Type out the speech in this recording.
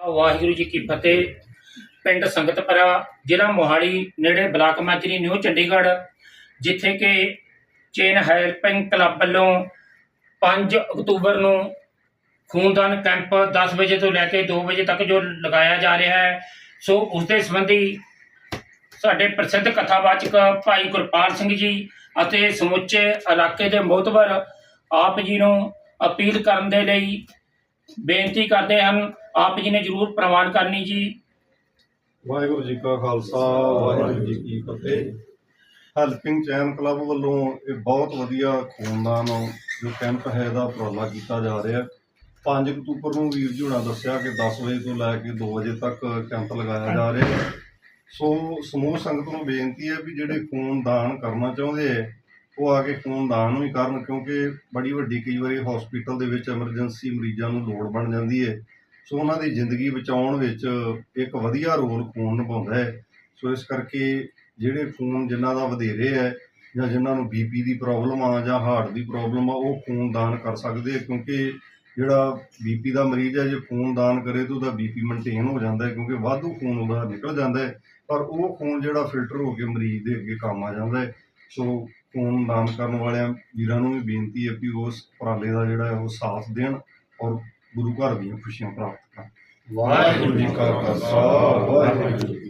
ਵਾਹਿਗੁਰੂ ਜੀ ਕੀ ਫਤਿਹ। ਪਿੰਡ ਸੰਗਤਪੁਰਾ ਜ਼ਿਲ੍ਹਾ ਮੋਹਾਲੀ, ਨੇੜੇ ਬਲਾਕ ਮਾਜਰੀ, ਨਿਊ ਚੰਡੀਗੜ੍ਹ, ਜਿੱਥੇ ਕਿ ਚੇਨ ਹੈਲਪਿੰਗ ਕਲੱਬ ਵੱਲੋਂ 5 ਅਕਤੂਬਰ ਨੂੰ ਖੂਨਦਾਨ ਕੈਂਪ 10 ਵਜੇ ਤੋਂ ਲੈ ਕੇ 2 ਵਜੇ ਤੱਕ ਜੋ ਲਗਾਇਆ ਜਾ ਰਿਹਾ ਹੈ। ਸੋ ਉਸ ਦੇ ਸੰਬੰਧੀ ਸਾਡੇ ਪ੍ਰਸਿੱਧ ਕਥਾਵਾਚਕ ਭਾਈ ਗੁਰਪਾਲ ਸਿੰਘ ਜੀ ਅਤੇ ਸਮੁੱਚੇ ਇਲਾਕੇ ਦੇ ਮੋਹਤਬਰ ਆਪ ਜੀ ਨੂੰ ਅਪੀਲ ਕਰਨ ਦੇ ਲਈ ਬੇਨਤੀ ਕਰਦੇ ਹਨ ਆਪ ਜੀ ਨੇ ਜਰੂਰ ਪ੍ਰਵਾਨ ਕਰਨੀ ਜੀ। ਵਾਹਿਗੁਰੂ ਜੀ ਕਾ ਖਾਲਸਾ, ਵਾਹਿਗੁਰੂ ਜੀ ਕੀ ਫਤਿਹ। ਹੈਲਪਿੰਗ ਚੈਨ ਕਲੱਬ ਵੱਲੋਂ ਇਹ ਬਹੁਤ ਵਧੀਆ ਖੂਨਦਾਨ ਜੋ ਕੈਂਪ ਹੈ ਇਹਦਾ ਉਪਰਾਲਾ ਕੀਤਾ ਜਾ ਰਿਹਾ। 5 ਅਕਤੂਬਰ ਨੂੰ ਵੀਰ ਜੀ ਹੁਣਾਂ ਦੱਸਿਆ ਕਿ 10 ਵਜੇ ਤੋਂ ਲੈ ਕੇ 2 ਵਜੇ ਤੱਕ ਕੈਂਪ ਲਗਾਇਆ ਜਾ ਰਿਹਾ। ਸੋ ਸਮੂਹ ਸੰਗਤ ਨੂੰ ਬੇਨਤੀ ਹੈ ਵੀ ਜਿਹੜੇ ਖੂਨਦਾਨ ਕਰਨਾ ਚਾਹੁੰਦੇ ਹੈ ਉਹ ਆ ਕੇ ਖੂਨਦਾਨ ਵੀ ਕਰਨ ਕਿਉਂਕਿ ਬੜੀ ਵੱਡੀ ਕਈ ਵਾਰੀ ਹਸਪੀਟਲ ਦੇ ਵਿੱਚ ਐਮਰਜੈਂਸੀ ਮਰੀਜ਼ਾਂ ਨੂੰ ਲੋੜ ਬਣ ਜਾਂਦੀ ਹੈ। ਸੋ ਉਹਨਾਂ ਦੀ ਜ਼ਿੰਦਗੀ ਬਚਾਉਣ ਵਿੱਚ ਇੱਕ ਵਧੀਆ ਰੋਲ ਖੂਨ ਨਿਭਾਉਂਦਾ ਹੈ। ਸੋ ਇਸ ਕਰਕੇ ਜਿਹੜੇ ਖੂਨ ਜਿਨ੍ਹਾਂ ਦਾ ਵਧੇਰੇ ਹੈ ਜਾਂ ਜਿਨ੍ਹਾਂ ਨੂੰ ਬੀਪੀ ਦੀ ਪ੍ਰੋਬਲਮ ਆ ਜਾਂ ਹਾਰਟ ਦੀ ਪ੍ਰੋਬਲਮ ਆ, ਉਹ ਖੂਨ ਦਾਨ ਕਰ ਸਕਦੇ ਆ ਕਿਉਂਕਿ ਜਿਹੜਾ ਬੀਪੀ ਦਾ ਮਰੀਜ਼ ਹੈ, ਜੇ ਖੂਨ ਦਾਨ ਕਰੇ ਤਾਂ ਉਹਦਾ ਬੀਪੀ ਮੇਨਟੇਨ ਹੋ ਜਾਂਦਾ ਹੈ ਕਿਉਂਕਿ ਵਾਧੂ ਖੂਨ ਉਹਦਾ ਨਿਕਲ ਜਾਂਦਾ ਹੈ। ਪਰ ਉਹ ਖੂਨ ਜਿਹੜਾ ਫਿਲਟਰ ਹੋ ਕੇ ਮਰੀਜ਼ ਦੇ ਅੱਗੇ ਕੰਮ ਆ ਜਾਂਦਾ ਹੈ। ਸੋ ਖੂਨ ਦਾਨ ਕਰਨ ਵਾਲਿਆਂ ਵੀਰਾਂ ਨੂੰ ਵੀ ਬੇਨਤੀ ਹੈ ਕਿ ਉਸ ਉਪਰਾਲੇ ਦਾ ਜਿਹੜਾ ਉਹ ਸਾਥ ਦੇਣ ਔਰ ਗੁਰੂ ਘਰ ਦੀਆਂ ਖੁਸ਼ੀਆਂ ਪ੍ਰਾਪਤ ਕਰ ਵਾਹਿਗੁਰੂ ਜੀ ਕਾ ਖਾਲਸਾ ਵਾਹਿਗੁਰੂ ਜੀ